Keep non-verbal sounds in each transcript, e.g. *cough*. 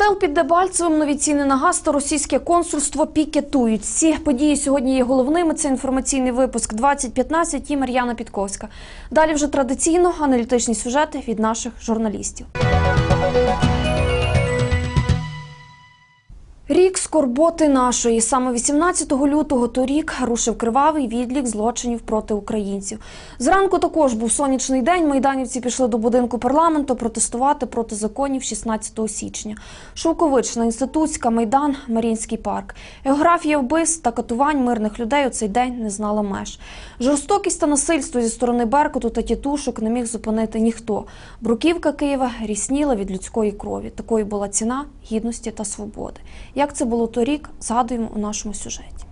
Котел під Дебальцевим, нові ціни на газ та російське консульство пікетують. Ці події сьогодні є головними. Це інформаційний випуск 2015 і Мар'яна Підковська. Далі вже традиційно аналітичні сюжети від наших журналістів. Рік скорботи нашої. Саме 18 лютого торік рушив кривавий відлік злочинів проти українців. Зранку також був сонячний день. Майданівці пішли до будинку парламенту протестувати проти законів 16 січня. Шовковична, інститутська, майдан, Марінський парк. Географія вбивств та катувань мирних людей у цей день не знала меж. Жорстокість та насильство зі сторони Беркуту та тітушок не міг зупинити ніхто. Бруківка Києва рісніла від людської крові. Такою була ціна гідності та свободи. Як це було торік, згадуємо у нашому сюжеті.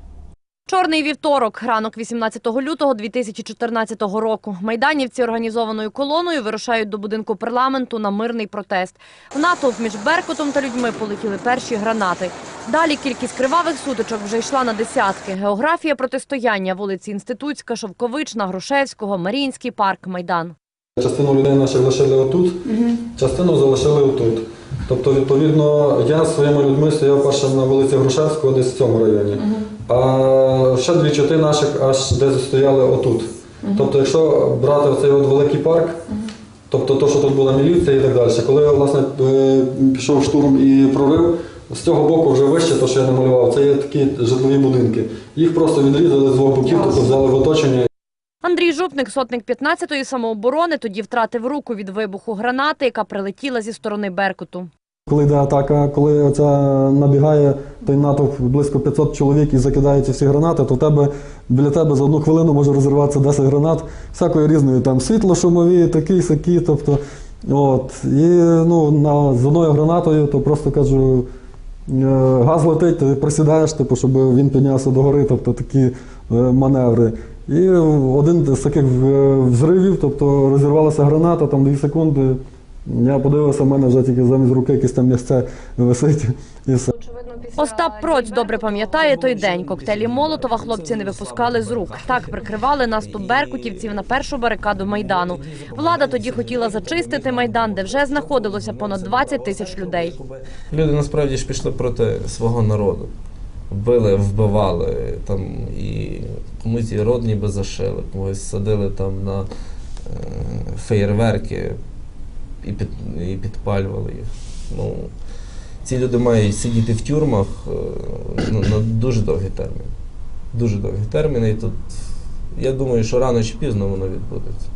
Чорний вівторок, ранок 18 лютого 2014 року. Майданівці організованою колоною вирушають до будинку парламенту на мирний протест. В натовп між Беркутом та людьми полетіли перші гранати. Далі кількість кривавих сутичок вже йшла на десятки. Географія протистояння вулиці Інститутська, Шовковична, Грушевського, Маріїнський парк, Майдан. Частину людей наших лишили отут, частину залишили отут. Тобто, відповідно, я своїми людьми стояв першим на вулиці Грушевського, десь в цьому районі. А ще дві чоти наших аж десь стояли отут. Тобто, якщо брати оцей от великий парк, тобто то, що тут була міліція і так далі, коли власне е, пішов штурм і прорив, з цього боку вже вище, то що я намалював, це є такі житлові будинки. Їх просто відрізали з двох боків, тобто взяли в оточення Андрій Жупник, сотник 15-ї самооборони, тоді втратив руку від вибуху гранати, яка прилетіла зі сторони Беркуту. Коли йде атака, коли оця набігає той натовп близько 500 чоловік і закидає ці всі гранати, то тебе біля тебе за одну хвилину може розірватися 10 гранат, всякої різної там світло-шумові, такі, сякі. Тобто, от. І ну, на, з одною гранатою, то просто кажу, е, газ летить, ти присідаєш, типу, щоб він піднявся догори, тобто такі е, маневри. І один з таких е, взривів, тобто розірвалася граната, там 2 секунди. Я подивився, в мене вже тільки замість руки якесь там місце висить і все. Остап Проць добре пам'ятає той день. Коктейлі Молотова хлопці не випускали з рук. Так прикривали наступ беркутівців на першу барикаду майдану. Влада тоді хотіла зачистити майдан, де вже знаходилося понад 20 тисяч людей. Люди насправді ж пішли проти свого народу. Били, вбивали там і комусь і рот ніби зашили, когось садили там на е, феєрверки і, під, і підпалювали їх. Ну, ці люди мають сидіти в тюрмах е, ну, на дуже довгий термін. Дуже довгий термін, і тут я думаю, що рано чи пізно воно відбудеться.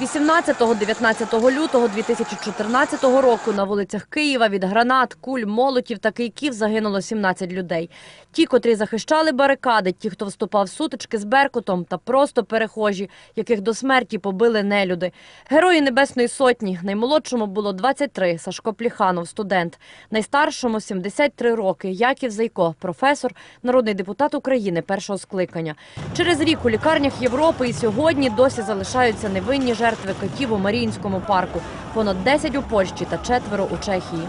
18-19 лютого 2014 року на вулицях Києва від гранат, куль, молотів та кийків загинуло 17 людей. Ті, котрі захищали барикади, ті, хто вступав сутички з Беркутом та просто перехожі, яких до смерті побили нелюди. Герої Небесної Сотні. Наймолодшому було 23, Сашко Пліханов, студент. Найстаршому 73 роки, Яків Зайко, професор, народний депутат України першого скликання. Через рік у лікарнях Європи і сьогодні досі залишаються невинні жертви котів у Маріїнському парку. Понад 10 у Польщі та четверо у Чехії.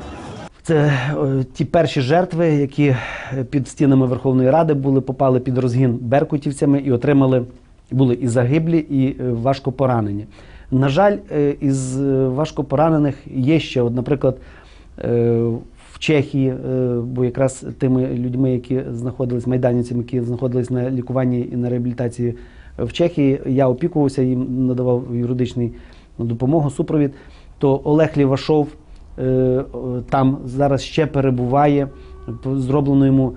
Це е, ті перші жертви, які е, під стінами Верховної Ради були, попали під розгін беркутівцями і отримали, були і загиблі, і е, важко поранені. На жаль, із важко поранених є ще, от, наприклад, в Чехії, бо якраз тими людьми, які знаходились, майданівцями, які знаходились на лікуванні і на реабілітації в Чехії, я опікувався, їм надавав юридичний допомогу, супровід. То Олег Лівашов е, там зараз ще перебуває. Зроблено йому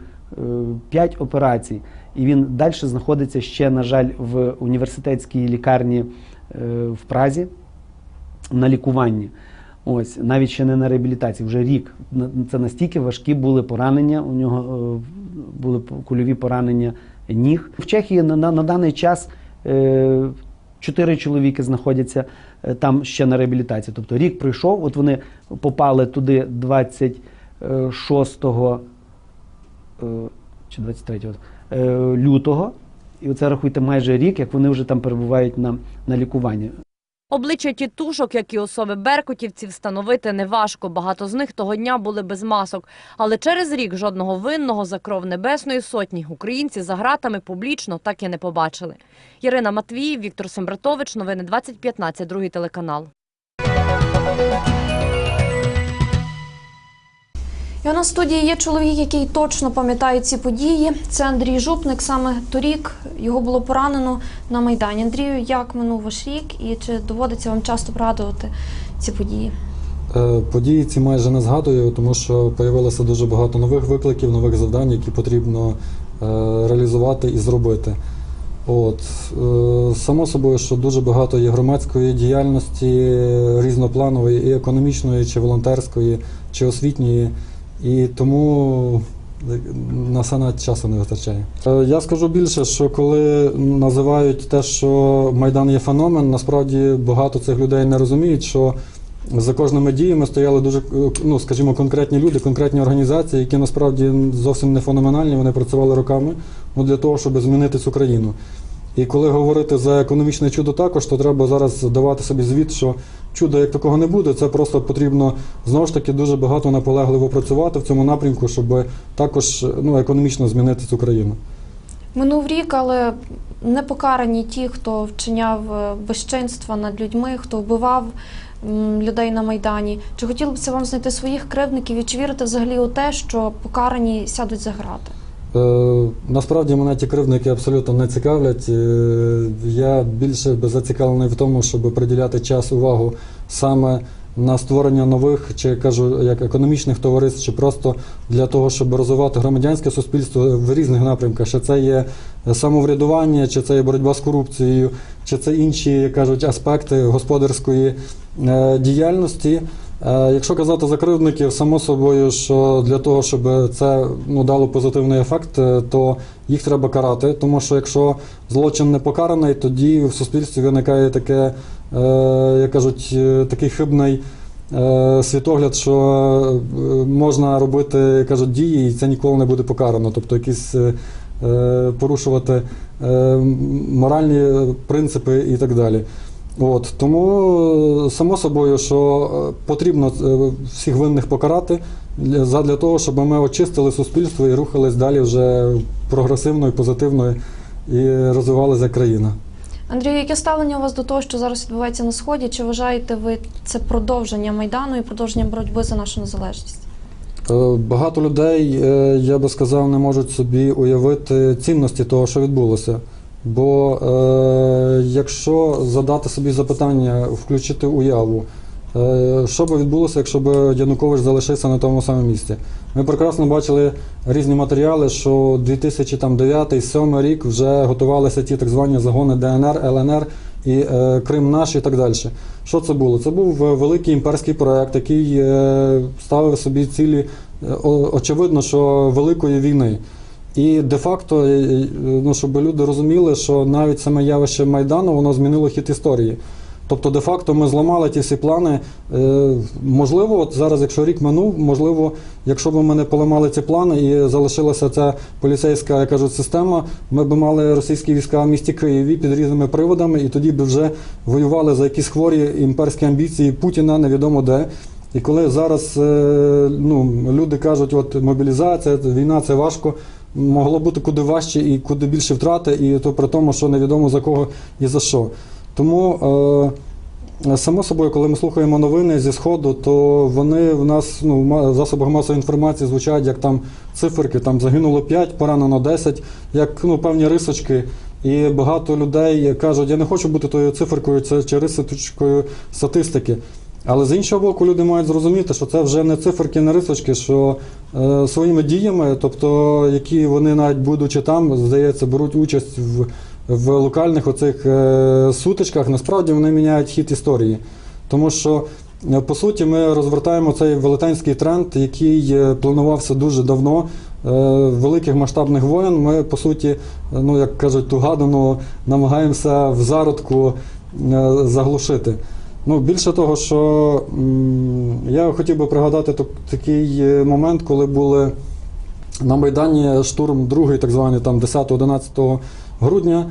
5 операцій, і він далі знаходиться ще, на жаль, в університетській лікарні е, в Празі на лікуванні. Ось навіть ще не на реабілітації, вже рік. Це настільки важкі були поранення. У нього е, були кульові поранення ніг. В Чехії на, на, на даний час е, чотири чоловіки знаходяться е, там ще на реабілітації. Тобто рік пройшов, от вони попали туди 26 е, чи 23 е, лютого. І оце рахуйте майже рік, як вони вже там перебувають на, на лікуванні. Обличчя тітушок, як і особи беркутівців, встановити неважко. Багато з них того дня були без масок. Але через рік жодного винного за кров Небесної Сотні українці за гратами публічно так і не побачили. Ірина Матвіїв, Віктор Сембратович, новини 2015, другий телеканал. І у нас в студії є чоловік, який точно пам'ятає ці події. Це Андрій Жупник. Саме торік його було поранено на Майдані. Андрію, як минув ваш рік і чи доводиться вам часто пригадувати ці події? Е, Події ці майже не згадую, тому що появилося дуже багато нових викликів, нових завдань, які потрібно е, реалізувати і зробити. От, е, само собою, що дуже багато є громадської діяльності різнопланової, і економічної, чи волонтерської, чи освітньої, і тому е, на все навіть часу не вистачає. Е, Я скажу більше, що коли називають те, що Майдан є феномен, насправді багато цих людей не розуміють, що за кожними діями стояли дуже, ну скажімо, конкретні люди, конкретні організації, які насправді зовсім не феноменальні, вони працювали роками ну, для того, щоб змінити цю країну. І коли говорити за економічне чудо також, то треба зараз давати собі звіт, що чуда як такого не буде. Це просто потрібно знову ж таки дуже багато наполегливо працювати в цьому напрямку, щоб також ну, економічно змінити цю країну. Минув рік, але не покарані ті, хто вчиняв е, безчинства над людьми, хто вбивав людей на Майдані. Чи хотілося б вам знайти своїх кривдників і чи вірите взагалі у те, що покарані сядуть за грати? Е, насправді мене ті кривдники абсолютно не цікавлять. Е, я більше би зацікавлений в тому, щоб приділяти час увагу саме на створення нових, чи кажу, як економічних товариств, чи просто для того, щоб розвивати громадянське суспільство в різних напрямках. Чи це є самоврядування, чи це є боротьба з корупцією, чи це інші, кажуть, аспекти господарської е, діяльності. Е, Якщо казати за кривдників, само собою, що для того, щоб це ну, дало позитивний ефект, е, то їх треба карати. Тому що якщо злочин не покараний, тоді в суспільстві виникає таке, е, як кажуть, такий хибний світогляд, що можна робити як кажуть, дії, і це ніколи не буде покарано. Тобто якісь порушувати моральні принципи і так далі. От тому е, само собою, що е, потрібно е, всіх винних покарати для- того, щоб ми очистили суспільство і рухались далі вже прогресивно і позитивно і розвивалася як країна. Андрію, яке ставлення у вас до того, що зараз відбувається на сході? Чи вважаєте ви це продовження майдану і продовження боротьби за нашу незалежність? Багато людей, я би сказав, не можуть собі уявити цінності того, що відбулося. Бо е, якщо задати собі запитання, включити уяву, е, що би відбулося, якщо б Янукович залишився на тому самому місці? Ми прекрасно бачили різні матеріали, що 2009-2007 рік вже готувалися ті так звані загони ДНР, ЛНР і е, Крим наш і так далі. Що це було? Це був е, великий імперський проект, який е, ставив собі цілі, е, очевидно, що великої війни. І де-факто, е, е, ну, щоб люди розуміли, що навіть саме явище Майдану воно змінило хід історії. Тобто, де-факто ми зламали ті всі плани. Е, можливо, от зараз, якщо рік минув, можливо, якщо б ми не поламали ці плани і залишилася ця поліцейська, я кажу, система, ми б мали російські війська в місті Києві під різними приводами, і тоді б вже воювали за якісь хворі імперські амбіції Путіна, невідомо де. І коли зараз ну, люди кажуть, от мобілізація, війна це важко, могло бути куди важче і куди більше втрати, і то при тому, що невідомо за кого і за що. Тому, е, само собою, коли ми слухаємо новини зі Сходу, то вони в нас ну, в засобах масової інформації звучать як там циферки, там загинуло 5, поранено 10, як ну, певні рисочки. І багато людей кажуть, я не хочу бути тою циферкою це- чи рисочкою статистики. Але з іншого боку, люди мають зрозуміти, що це вже не циферки, не рисочки, що е, своїми діями, тобто які вони навіть будучи там, здається, беруть участь в, в локальних оцих е, сутичках, насправді вони міняють хід історії. Тому що, е, по суті, ми розвертаємо цей велетенський тренд, який е, планувався дуже давно. е, Великих масштабних воєн ми, по суті, ну як кажуть, ту гадану намагаємося в зародку е, заглушити. Ну, більше того, що я хотів би пригадати такий е, момент, коли були на Майдані штурм другий, так званий там 10-11 грудня,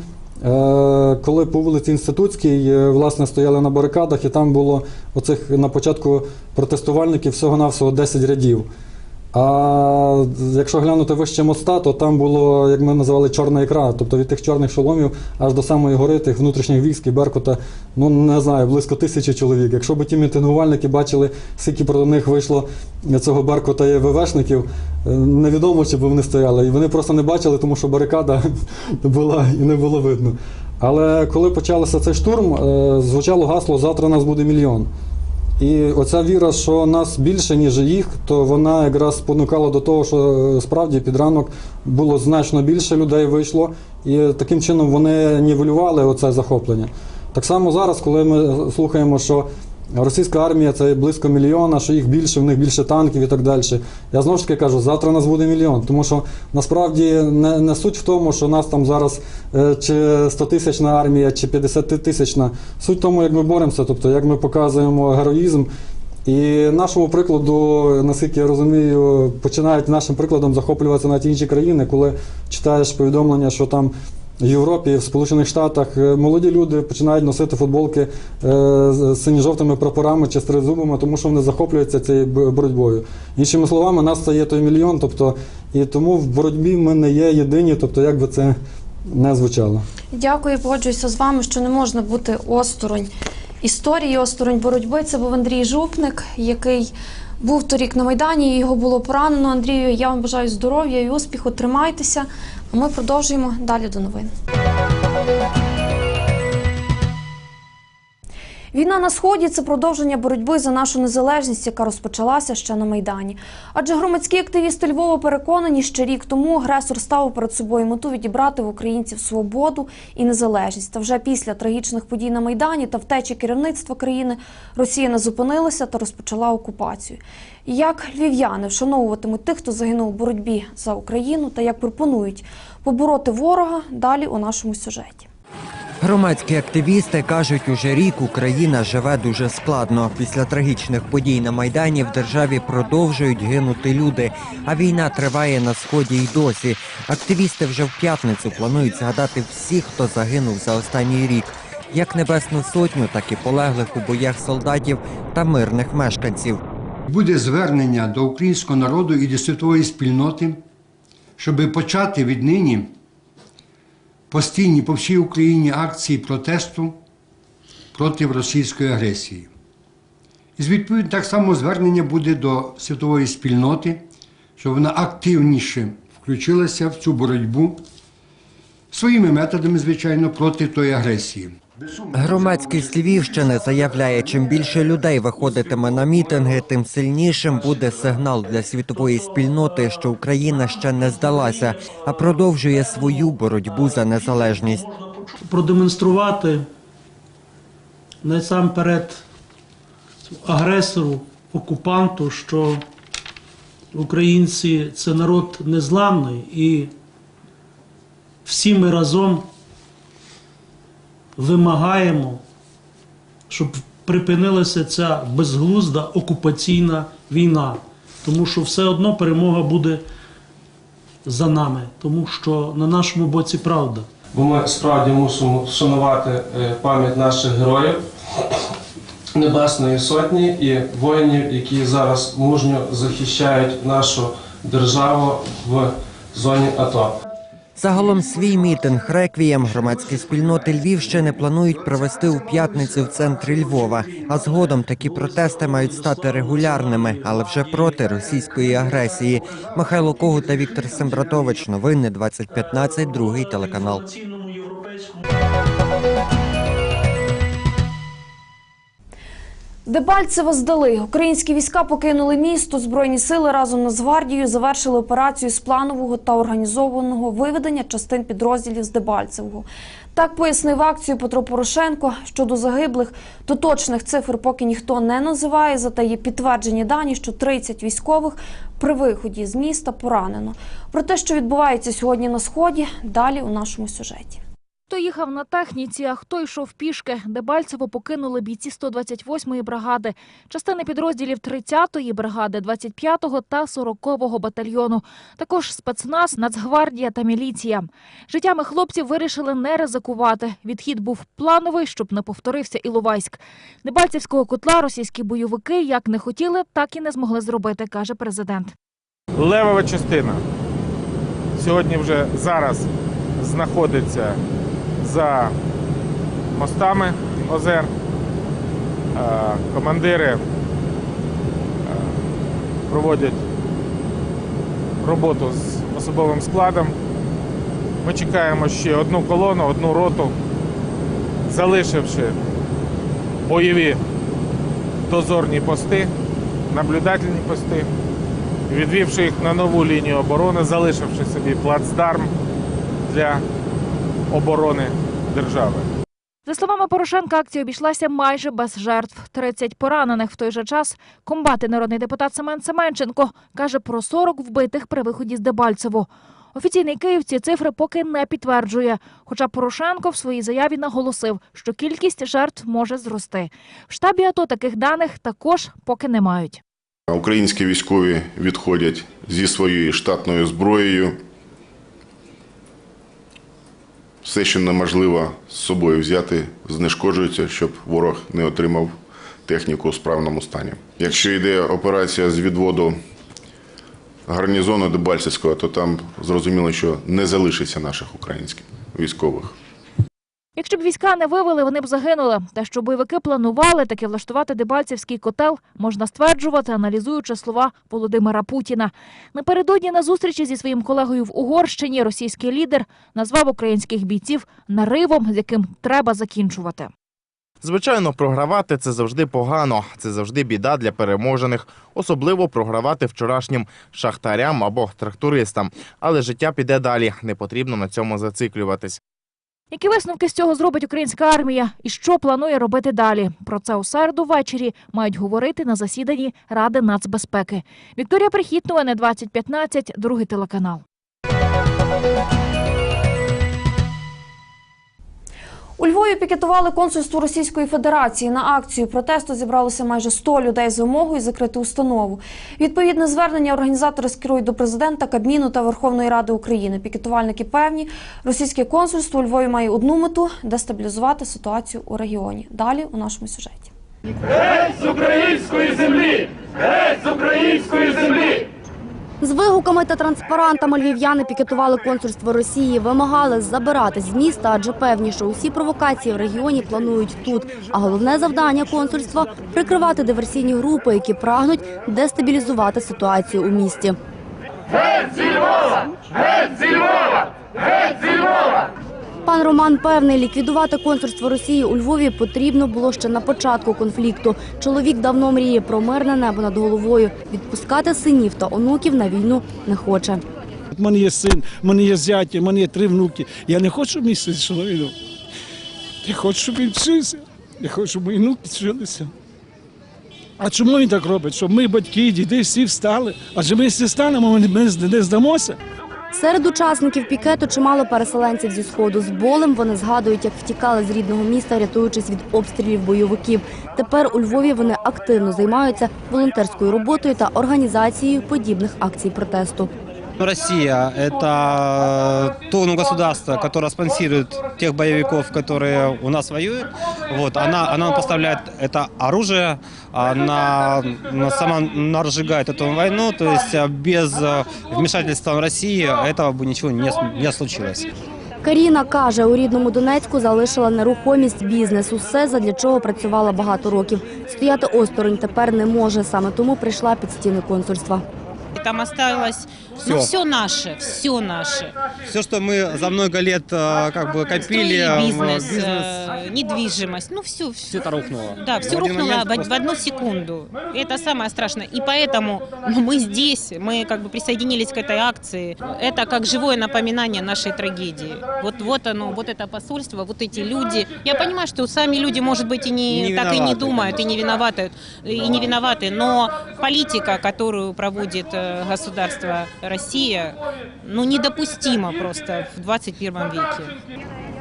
е, коли по вулиці Інститутській е, власне стояли на барикадах, і там було оцих на початку протестувальників всього-навсього 10 рядів. А якщо глянути вище моста, то там було, як ми називали, чорна ікра. Тобто від тих чорних шоломів аж до самої гори тих внутрішніх військ і Беркута, ну не знаю, близько тисячі чоловік. Якщо б ті мітингувальники бачили, скільки проти них вийшло цього Беркута і ВВшників, е, невідомо, чи б вони стояли. І вони просто не бачили, тому що барикада *laughs* була і не було видно. Але коли почався цей штурм, е, звучало гасло Завтра нас буде мільйон. І оця віра, що нас більше, ніж їх, то вона якраз спонукала до того, що е, справді під ранок було значно більше людей вийшло, і таким чином вони нівелювали оце захоплення. Так само зараз, коли ми слухаємо, що російська армія це близько мільйона, що їх більше, в них більше танків і так далі. Я знову ж таки кажу, завтра нас буде мільйон, тому що насправді не, не суть в тому, що нас там зараз е, чи 100-тисячна армія, чи 50-тисячна. Суть в тому, як ми боремося, тобто як ми показуємо героїзм. І нашому прикладу, наскільки я розумію, починають нашим прикладом захоплюватися навіть інші країни, коли читаєш повідомлення, що там Європі, в Сполучених Штатах е, молоді люди починають носити футболки е, з синьо-жовтими прапорами чи з тризубами, тому що вони захоплюються цією боротьбою. Іншими словами, нас стає той мільйон, тобто, і тому в боротьбі ми не є єдині, тобто як би це не звучало. Дякую, погоджуюся з вами, що не можна бути осторонь історії, осторонь боротьби. Це був Андрій Жупник, який був торік на Майдані, його було поранено. Андрію, я вам бажаю здоров'я і успіху, тримайтеся. Ми продовжуємо далі до новин. Війна на сході це продовження боротьби за нашу незалежність, яка розпочалася ще на майдані. Адже громадські активісти Львова переконані, що рік тому агресор ставив перед собою мету відібрати в українців свободу і незалежність. Та вже після трагічних подій на майдані та втечі керівництва країни Росія не зупинилася та розпочала окупацію. Як львів'яни вшановуватимуть тих, хто загинув у боротьбі за Україну, та як пропонують побороти ворога далі у нашому сюжеті. Громадські активісти кажуть, уже рік Україна живе дуже складно. Після трагічних подій на майдані в державі продовжують гинути люди. А війна триває на сході й досі. Активісти вже в п'ятницю планують згадати всіх, хто загинув за останній рік, як небесну сотню, так і полеглих у боях солдатів та мирних мешканців. Буде звернення до українського народу і до світової спільноти, щоб почати віднині постійні по всій Україні акції протесту проти російської агресії. І відповідно так само звернення буде до світової спільноти, щоб вона активніше включилася в цю боротьбу своїми методами, звичайно, проти тої агресії. Громадськість Львівщини заявляє, чим більше людей виходитиме на мітинги, тим сильнішим буде сигнал для світової спільноти, що Україна ще не здалася, а продовжує свою боротьбу за незалежність. продемонструвати насамперед агресору, окупанту, що українці це народ незламний і всі ми разом вимагаємо, щоб припинилася ця безглузда окупаційна війна. Тому що все одно перемога буде за нами, тому що на нашому боці правда. бо ми справді мусимо вшанувати е, пам'ять наших героїв Небесної Сотні і воїнів, які зараз мужньо захищають нашу державу в зоні АТО. Загалом свій мітинг реквієм громадські спільноти Львівщини планують провести у п'ятницю в центрі Львова. А згодом такі протести мають стати регулярними, але вже проти російської агресії. Михайло Когут та Віктор Сембратович. Новини 2015, другий телеканал. Дебальцево здали. Українські війська покинули місто. Збройні сили разом з Нацгвардією завершили операцію з планового та організованого виведення частин підрозділів з Дебальцевого. Так пояснив акцію Петро Порошенко. Щодо загиблих, то точних цифр поки ніхто не називає. Зате є підтверджені дані, що 30 військових при виході з міста поранено. Про те, що відбувається сьогодні на сході, далі у нашому сюжеті. Хто їхав на техніці, а хто йшов пішки. Дебальцево покинули бійці 128-ї бригади, частини підрозділів 30-ї бригади, 25-го та 40-го батальйону. Також спецназ, Нацгвардія та міліція. Життями хлопців вирішили не ризикувати. Відхід був плановий, щоб не повторився Іловайськ. Дебальцевського котла російські бойовики як не хотіли, так і не змогли зробити, каже президент. Левова частина сьогодні вже зараз знаходиться за мостами озер. Е, Командири е, проводять роботу з особовим складом. Ми чекаємо ще одну колону, одну роту, залишивши бойові дозорні пости, наблюдательні пости, відвівши їх на нову лінію оборони, залишивши собі плацдарм для оборони держави. За словами Порошенка, акція обійшлася майже без жертв. 30 поранених в той же час. Комбати народний депутат Семен Семенченко каже про 40 вбитих при виході з Дебальцево. Офіційний Київ ці цифри поки не підтверджує. Хоча Порошенко в своїй заяві наголосив, що кількість жертв може зрости. В штабі АТО таких даних також поки не мають. Українські військові відходять зі своєю штатною зброєю. Все, що неможливо з собою взяти, знешкоджується, щоб ворог не отримав техніку у справному стані. Якщо йде операція з відводу гарнізону Дебальцевського, то там зрозуміло, що не залишиться наших українських військових. Якщо б війська не вивели, вони б загинули. Те, що бойовики планували таки влаштувати Дебальцевський котел, можна стверджувати, аналізуючи слова Володимира Путіна. Напередодні на зустрічі зі своїм колегою в Угорщині російський лідер назвав українських бійців наривом, з яким треба закінчувати. Звичайно, програвати це завжди погано, це завжди біда для переможених, особливо програвати вчорашнім шахтарям або трактористам. Але життя піде далі, не потрібно на цьому зациклюватись. Які висновки з цього зробить українська армія і що планує робити далі? Про це у середу ввечері мають говорити на засіданні Ради нацбезпеки. Вікторія Прихітнова, не 2015, другий телеканал. У Львові пікетували консульство Російської Федерації. На акцію протесту зібралося майже 100 людей з вимогою закрити установу. Відповідне звернення організатори скерують до президента, Кабміну та Верховної Ради України. Пікетувальники певні, російське консульство у Львові має одну мету дестабілізувати ситуацію у регіоні. Далі у нашому сюжеті. З вигуками та транспарантами львів'яни пікетували консульство Росії, вимагали забирати з міста, адже певні, що усі провокації в регіоні планують тут. А головне завдання консульства прикривати диверсійні групи, які прагнуть дестабілізувати ситуацію у місті. Пан Роман певний, ліквідувати консульство Росії у Львові потрібно було ще на початку конфлікту. Чоловік давно мріє про мирне небо над головою. Відпускати синів та онуків на війну не хоче. У мене є син, у мене є зятя, у мене є три внуки. Я не хочу, мій син йшов. Я хочу, щоб він вчився. Я хочу, щоб мої внуки вчилися. А чому він так робить? Щоб ми, батьки, діди, всі встали. Адже ми всі станемо, ми не здамося. Серед учасників пікету чимало переселенців зі сходу. З болем вони згадують, як втікали з рідного міста, рятуючись від обстрілів бойовиків. Тепер у Львові вони активно займаються волонтерською роботою та організацією подібних акцій протесту. Россия – это то ну, государство, которое спонсирует тех боевиков, которые у нас воюют. Вот, она, она нам поставляет это оружие, она, она сама она разжигает эту войну. То есть э, без э, вмешательства России этого бы ничего не, с- не случилось. Каріна каже, у рідному Донецьку залишила нерухомість, бізнес, усе, задля чого працювала багато років. Стояти осторонь тепер не може, саме тому прийшла під стіни консульства. Там осталось ну, Всё. все наше, все наше. Все, что мы за много лет э, как бы копили, Строили э, бизнес, бизнес, э, недвижимость, ну все, все это рухнуло. Да, все В рухнуло в, просто- в одну секунду. И это самое страшное. И поэтому ну, мы здесь, мы как бы присоединились к этой акции. Это как живое напоминание нашей трагедии. Вот, вот оно, вот это посольство, вот эти люди. Я понимаю, что сами люди, может быть, и не, Не так и не думают, и не виноваты, и не виноваты. Но политика, которую проводит государство Россия, ну недопустима просто в 21 веке.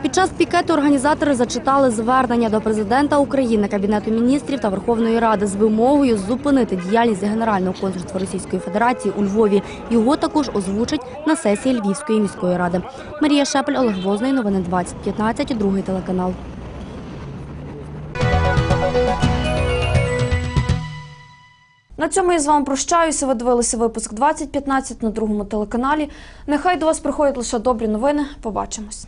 Під час пікету організатори зачитали звернення до президента України, Кабінету міністрів та Верховної Ради з вимогою зупинити діяльність Генерального консульства Російської Федерації у Львові. Його також озвучать на сесії Львівської міської ради. Марія Шепель, Олег Возний, новини 2015, другий телеканал. На цьому я з вами прощаюся. Ви дивилися випуск 2015 на другому телеканалі. Нехай до вас приходять лише добрі новини. Побачимось.